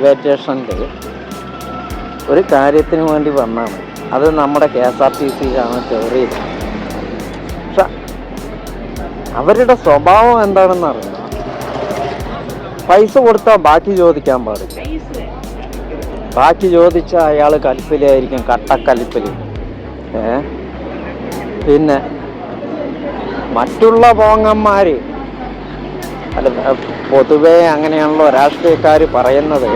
സ്റ്റേഷനിൽ ഒരു കാര്യത്തിന് വേണ്ടി വന്നാണ് അത് നമ്മുടെ കെ എസ് ആർ ടി സിയിലാണ് കയറിയത് പക്ഷെ അവരുടെ സ്വഭാവം എന്താണെന്ന് അറിയില്ല പൈസ കൊടുത്താൽ ബാക്കി ചോദിക്കാൻ പാടില്ല. ബാക്കി ചോദിച്ചാൽ അയാൾ കലിപ്പിലായിരിക്കും കട്ടക്കലിപ്പിൽ ഏ? പിന്നെ മറ്റുള്ള പോങ്ങന്മാർ അല്ല പൊതുവെ അങ്ങനെയാണല്ലോ രാഷ്ട്രീയക്കാർ പറയുന്നത്.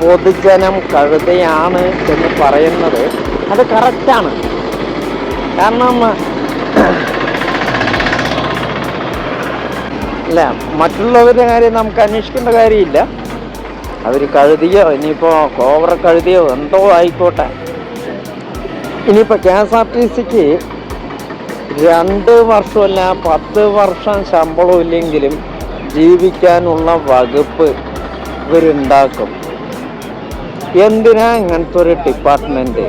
പൊതുജനം കഴുതയാണ് എന്ന് പറയുന്നത്. അത് കറക്റ്റാണ് കാരണം അല്ല മറ്റുള്ളവരുടെ കാര്യം നമുക്ക് അന്വേഷിക്കേണ്ട കാര്യമില്ല. അവർ കഴുതിയോ ഇനിയിപ്പോൾ കോവറ കഴുതിയോ എന്തോ ആയിക്കോട്ടെ. ഇനിയിപ്പോൾ കെ എസ് ആർ ടി സിക്ക് രണ്ട് വർഷമല്ല പത്ത് വർഷം ശമ്പളം ഇല്ലെങ്കിലും ജീവിക്കാനുള്ള വകുപ്പ് ഇവരുണ്ടാക്കും. എന്തിനാ ഇങ്ങനത്തെ ഒരു ഡിപ്പാർട്ട്മെന്റ്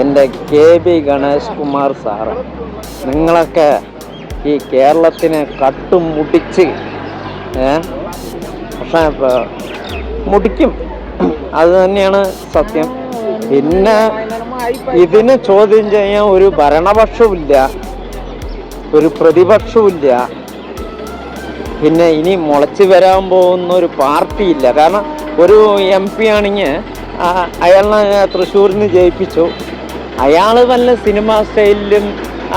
എന്റെ K B Ganesh Kumar sir നിങ്ങളൊക്കെ ഈ കേരളത്തിനെ കട്ടുമുടിച്ച് പക്ഷേ മുടിക്കും. അത് തന്നെയാണ് സത്യം. പിന്നെ ഇതിനെ ചോദ്യം ചെയ്യാൻ ഒരു ഭരണപക്ഷവുമില്ല ഒരു പ്രതിപക്ഷവുമില്ല. പിന്നെ ഇനി മുളച്ച് വരാൻ പോകുന്ന ഒരു പാർട്ടി ഇല്ല. കാരണം ഒരു എം പി ആണെങ്കിൽ അയാളെ തൃശ്ശൂരിൽ നിന്ന് ജയിപ്പിച്ചു. അയാൾ വല്ല സിനിമ സ്റ്റൈലിലും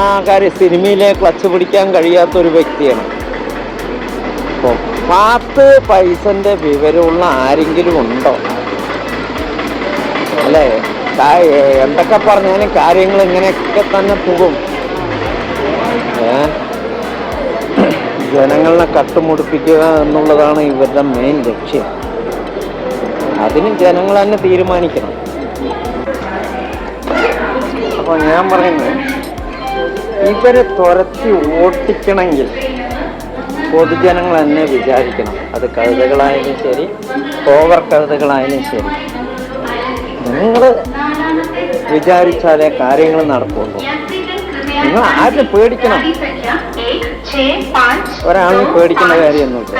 ആ കാര്യം സിനിമയിലെ ക്ലച്ച് പിടിക്കാൻ കഴിയാത്ത ഒരു വ്യക്തിയാണ്. അപ്പോൾ പത്ത് പൈസന്റെ വിവരമുള്ള ആരെങ്കിലും ഉണ്ടോ? അല്ലേ? എന്തൊക്കെ പറഞ്ഞാലും കാര്യങ്ങൾ ഇങ്ങനെയൊക്കെ തന്നെ പോകും. ഏ? ജനങ്ങളെ കട്ടുമുടിപ്പിക്കുക എന്നുള്ളതാണ് ഇവരുടെ മെയിൻ ലക്ഷ്യം. അതിന് ജനങ്ങൾ തന്നെ തീരുമാനിക്കണം. അപ്പോൾ ഞാൻ പറയുന്നത് ഇവരെ തുരത്തി ഓട്ടിക്കണമെങ്കിൽ പൊതുജനങ്ങൾ തന്നെ വിചാരിക്കണം. അത് കവിതകളായാലും ശരി ഓവർ കവിതകളായാലും ശരി. നിങ്ങൾ വിചാരിച്ചാലേ കാര്യങ്ങൾ നടക്കുള്ളൂ. നിങ്ങൾ ആരും പേടിക്കണം. ഒരാളിനെ പേടിക്കേണ്ട കാര്യമൊന്നുമില്ല.